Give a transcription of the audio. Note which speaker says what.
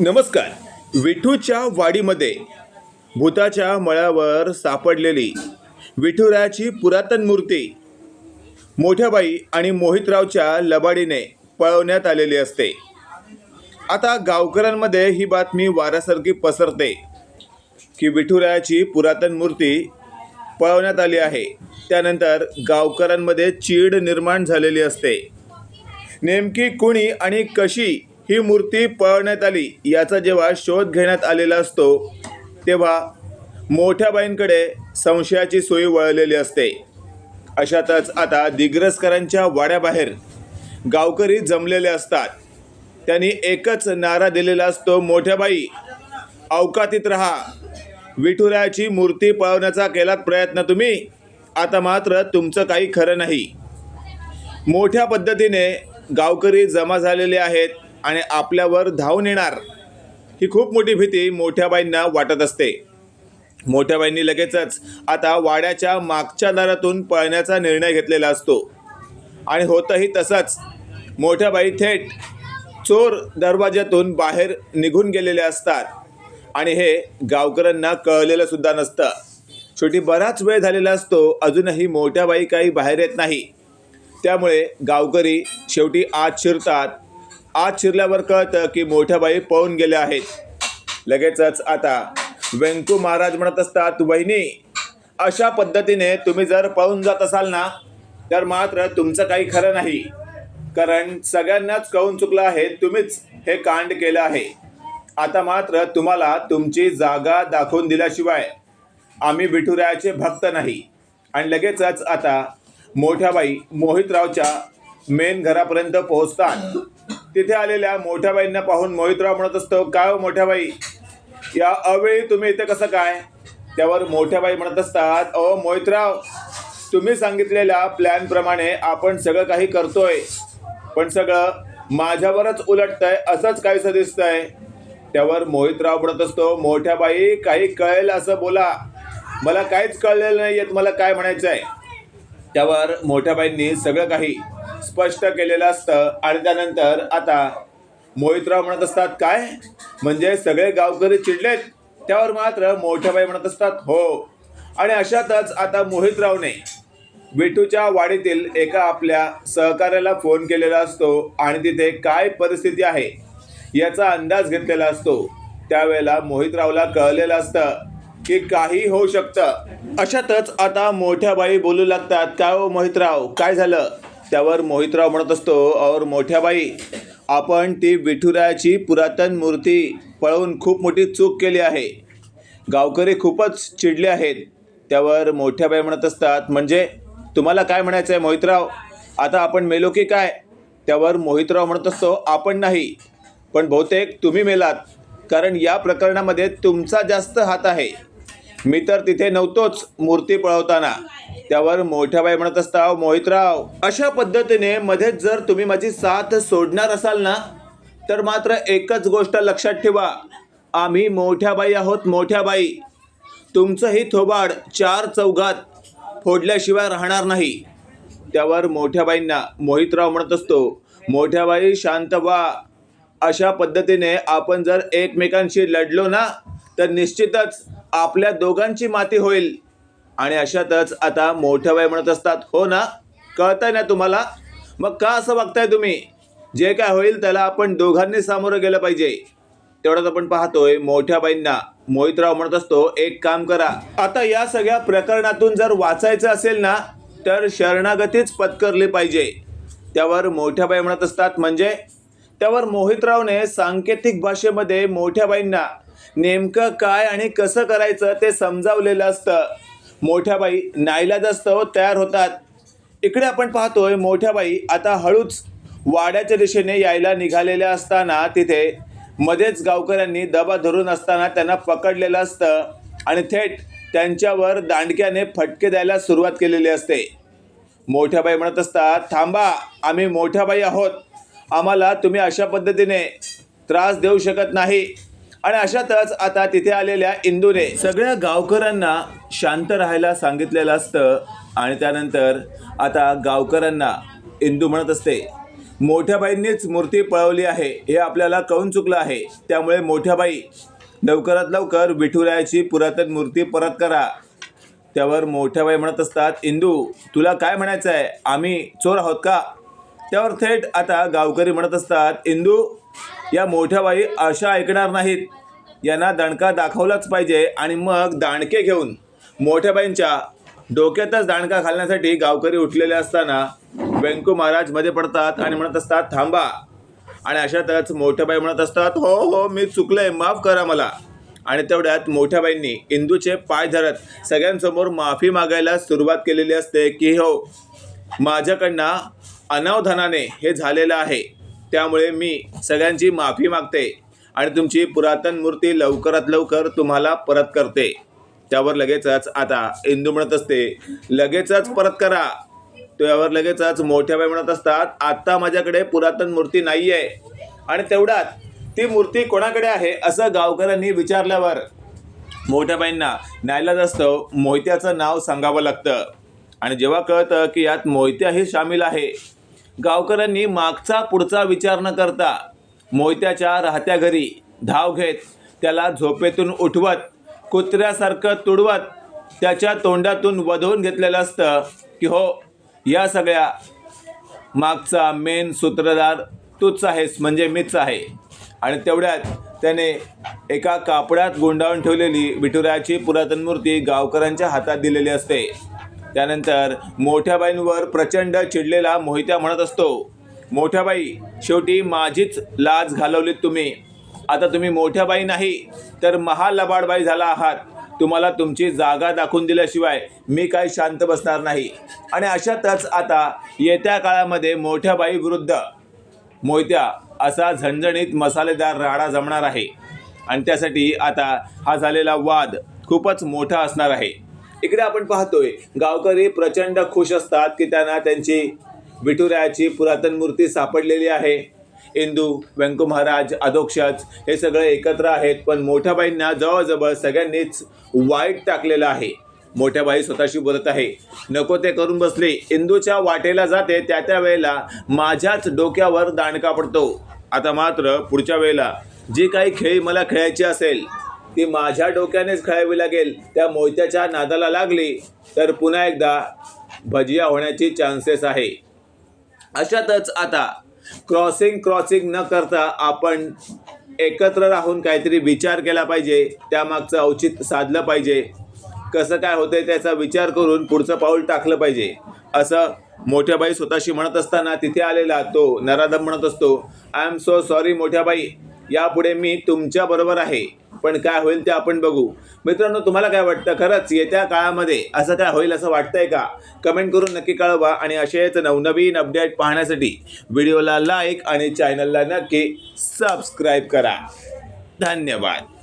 Speaker 1: नमस्कार. विठूच्या वाडीमध्ये भूताच्या मळ्यावर सापडलेली विठुरायाची पुरातन मूर्ती मोठ्याबाई आणि मोहितरावच्या लबाडीने पळवण्यात आलेली असते. आता गावकऱ्यांमध्ये ही बातमी वाऱ्यासारखी पसरते की विठुरायाची पुरातन मूर्ती पळवण्यात आली आहे. त्यानंतर गावकऱ्यांमध्ये चीड निर्माण झालेली असते. नेमकी कुणी आणि कशी ही मूर्ती पळवण्यात आली. याचा जेव्हा शोध घेण्यात आलेला असतो तेव्हा मोठ्या बाईंकडे संशयाची सोयी वळलेली असते. अशातच आता दिग्रसकरांच्या वाड्याबाहेर गावकरी जमलेले असतात. त्यांनी एकच नारा दिलेला असतो मोठ्या बाई अवकातीत राहा. विठुरायाची मूर्ती पळवण्याचा केलात प्रयत्न तुम्ही? आता मात्र तुमचं काही खरं नाही. मोठ्या पद्धतीने गावकरी जमा झालेले आहेत. आणि आपल्यावर धावून येणार ही खूप मोठी भीती मोठ्याबाईंना वाटत असते. मोठ्याबाईंनी लगेचच आता वाड्याच्या मागच्या दारातून पळण्याचा निर्णय घेतलेला असतो. आणि होतंही तसंच मोठ्याबाई थेट चोर दरवाज्यातून बाहेर निघून गेलेले असतात. आणि हे गावकऱ्यांना कळलेलं सुद्धा नसतं. शेवटी बराच वेळ झालेला असतो अजूनही मोठ्याबाई काही बाहेर येत नाही. त्यामुळे गावकरी शेवटी आत शिरतात आत शिरल्यावर कळतं की मोठ्याबाई पळून गेल्या आहेत. लगेचच आता व्यंकू महाराज म्हणत असतात वहिनी अशा पद्धतीने तुम्ही जर पळून जात असाल ना तर मात्र तुमचं काही खरं नाही. कारण सगळ्यांनाच कळून चुकलं आहे तुम्हीच हे कांड केलं आहे. आता मात्र तुम्हाला तुमची जागा दाखवून दिल्याशिवाय आम्ही विठुरायाचे भक्त नाही. आणि लगेचच आता मोठ्याबाई मोहितरावच्या मेन घरापर्यंत पोहोचतात. तिथे आलेल्या मोठ्याबाईंना पाहून मोहितराव म्हणत असतो काय हो मोठ्याबाई या अवेळी तुम्ही इथे कसं काय? त्यावर मोठ्याबाई म्हणत असतात अहो मोहितराव तुम्ही सांगितलेल्या प्लॅनप्रमाणे आपण सगळं काही करतोय पण सगळं माझ्यावरच उलटतंय असंच काहीसं दिसतंय. त्यावर मोहितराव म्हणत असतो मोठ्याबाई काही कळेल असं बोला. मला काहीच कळलेलं नाही आहे मला काय म्हणायचं आहे त्यावर मोठ्याबाईंनी सगळं काही स्पष्ट केलेलं असतं. आणि त्यानंतर आता मोहितराव म्हणत असतात काय? म्हणजे सगळे गावकरी चिडलेत? त्यावर मात्र मोठ्याबाई म्हणत असतात हो. आणि अशातच आता मोहितरावने विठूच्या वाडीतील एका आपल्या सहकार्याला फोन केलेला असतो आणि तिथे काय परिस्थिती आहे याचा अंदाज घेतलेला असतो. त्यावेळेला मोहितरावला कळलेलं असतं की काही होऊ शकतं. अशातच आता मोठ्या बाई बोलू लागतात. काय हो मोहितराव? काय झालं? त्यावर मोहितराव म्हणत असतो और मोठ्या बाई आपण ती विठुरायाची पुरातन मूर्ती पळवून खूप मोठी चूक केली आहे. गावकरी खूपच चिडले आहेत. त्यावर मोठ्या बाई म्हणत असतात म्हणजे तुम्हाला काय म्हणायचं आहे मोहितराव? आता आपण मेलो की काय? त्यावर मोहितराव म्हणत असतो आपण नाही पण बहुतेक तुम्ही मेलात कारण या प्रकरणामध्ये तुमचा जास्त हात आहे. मी तर तिथे नव्हतोच मूर्ती पळवताना. त्यावर मोठ्याबाई म्हणत असता मोहितराव अशा पद्धतीने मध्येच जर तुम्ही माझी साथ सोडणार असाल ना तर मात्र एकच गोष्ट लक्षात ठेवा. आम्ही मोठ्याबाई आहोत मोठ्याबाई. तुमचंही थोबाड चार चौघात फोडल्याशिवाय राहणार नाही. त्यावर मोठ्याबाईंना मोहितराव म्हणत असतो मोठ्याबाई शांत व्हा. अशा पद्धतीने आपण जर एकमेकांशी लढलो ना तर निश्चितच आपल्या दोघांची माती होईल. आणि अशातच आता मोठ्याबाई म्हणत असतात हो ना? कळतंय ना तुम्हाला? मग का असं बघताय तुम्ही? जे काय होईल त्याला आपण दोघांनी सामोरं गेलं पाहिजे. तेवढंच आपण पाहतोय मोठ्या बाईंना. मोहितराव म्हणत असतो एक काम करा. आता या सगळ्या प्रकरणातून जर वाचायचं असेल ना तर शरणागतीच पत्करली पाहिजे. त्यावर मोठ्या बाई म्हणत असतात म्हणजे? त्यावर मोहितरावने सांकेतिक भाषेमध्ये मोठ्या बाईंना नेमकं काय आणि कसं करायचं ते समजावलेलं असतं. मोठ्या बाई नाईलाजास्तव हो, तयार होतात. इकडे आपण पाहतोय मोठ्या बाई आता हळूच वाड्याच्या दिशेने यायला निघालेल्या असताना तिथे मध्येच गावकऱ्यांनी दबा धरून असताना त्यांना पकडलेलं असतं आणि थेट त्यांच्यावर दांडक्याने फटके द्यायला सुरुवात केलेली असते. मोठ्याबाई म्हणत असतात थांबा आम्ही मोठ्याबाई आहोत. आम्हाला तुम्ही अशा पद्धतीने त्रास देऊ शकत नाही. आणि अशातच आता तिथे आलेल्या इंदूने सगळ्या गावकऱ्यांना शांत राहायला सांगितलेलं असतं. आणि त्यानंतर आता गावकऱ्यांना इंदू म्हणत असते मोठ्याबाईंनीच मूर्ती पळवली आहे. हे आपल्याला कळून चुकलं आहे. त्यामुळे मोठ्याबाई लवकरात लवकर विठुरायाची पुरातन मूर्ती परत करा. त्यावर मोठ्याबाई म्हणत असतात इंदू तुला काय म्हणायचं आहे आम्ही चोर आहोत का? त्यावर थेट आता गावकरी म्हणत असतात इंदू या मोठ्या बाई अशा ऐकणार नाहीत. यांना दणका दाखवलाच पाहिजे आणि मग दाणके घेऊन मोठ्या बाईंच्या डोक्यातच दाणका घालण्यासाठी गावकरी उठलेले असताना व्यंकू महाराजमध्ये पडतात आणि म्हणत असतात थांबा. आणि अशातच मोठ्या बाई म्हणत असतात हो हो मी चुकलंय माफ करा मला. आणि तेवढ्यात मोठ्या बाईंनी इंदूचे पाय धरत सगळ्यांसमोर माफी मागायला सुरुवात केलेली असते की हो माझ्याकडनं अनावधानाने हे झालेलं आहे. त्यामुळे मी सगळ्यांची माफी मागते. आणि तुमची पुरातन मूर्ती लवकरात लवकर तुम्हाला परत करते. त्यावर लगेचच आता इंदू म्हणत असते लगेचच परत करा. त्यावर लगेचच मोठ्या बाई म्हणत असतात आत्ता माझ्याकडे पुरातन मूर्ती नाही आहे आणि तेवढ्यात ती मूर्ती कोणाकडे आहे असं गावकऱ्यांनी विचारल्यावर मोठ्या बाईंना न्यायला असतं मोहित्याचं नाव सांगावं लागतं. आणि जेव्हा कळतं की यात मोहित्याही सामील आहे गावकऱ्यांनी मागचा पुढचा विचार न करता मोहित्याच्या राहत्या घरी धाव घेत त्याला झोपेतून उठवत कुत्र्यासारखं तुडवत त्याच्या तोंडातून वधवून घेतलेलं असतं की हो या सगळ्या मागचा मेन सूत्रधार तूच आहेस म्हणजे मीच आहे. आणि तेवढ्यात त्याने एका कापडात गुंडाळून ठेवलेली विठुरायाची पुरातन मूर्ती गावकऱ्यांच्या हातात दिलेली असते. त्यानंतर मोठ्या बाईंवर प्रचंड चिडलेला मोहित्या म्हणत असतो मोठ्याबाई शेवटी माझीच लाज घालवलीत तुम्ही. आता तुम्ही मोठ्याबाई नाही तर महालबाडबाई झाला आहात तुम्हाला तुमची जागा दाखवून दिल्याशिवाय मी काही शांत बसणार नाही. आणि अशातच आता येत्या काळामध्ये मोठ्याबाई विरुद्ध मोहित्या असा झणझणीत मसालेदार राडा जमणार आहे. आणि त्यासाठी आता हा झालेला वाद खूपच मोठा असणार आहे. इकडे आपण पाहतोय गावकरी प्रचंड खुश असतात की त्यांना त्यांची विठुरायाची पुरातन मूर्ती सापडलेली आहे. इंदू व्यंकू महाराज अधोक्षज हे सगळे एकत्र आहेत पण मोठ्याबाईंना जवळजवळ सगळ्यांनीच वाईट टाकलेलं आहे. मोठ्याबाई स्वतःशी बोलत आहे नको ते करून बसले. इंदूच्या वाटेला जाते त्या त्या वेळेला माझ्याच डोक्यावर दांडका पडतो. आता मात्र पुढच्या वेळेला जी काही खेळी मला खेळायची असेल ती माझ्या डोक्यानेच खेळावी लागेल. त्या मोत्याच्या नादाला लागली तर पुन्हा एकदा भजिया होण्याची चान्सेस आहे. अशातच आता क्रॉसिंग क्रॉसिंग न करता आपण एकत्र राहून काहीतरी विचार केला पाहिजे. त्यामागचं औचित्य साधलं पाहिजे. कसं काय होतंय त्याचा विचार करून पुढचं पाऊल टाकलं पाहिजे. असं मोठ्या बाई स्वतःशी म्हणत असताना तिथे आलेला तो नराधम म्हणत असतो आय एम सो सॉरी मोठ्या बाई यापुढे मी तुमच्याबरोबर आहे. पण काय होईल ते आपण बघू. मित्रांनो तुम्हाला काय वाटतं? खरंच येत्या काळामध्ये असं काय होईल असं वाटतंय का? कमेंट करून नक्की कळवा आणि असेच नवनवीन अपडेट पाहण्यासाठी व्हिडिओला लाईक आणि चॅनलला नक्की सबस्क्राईब करा. धन्यवाद.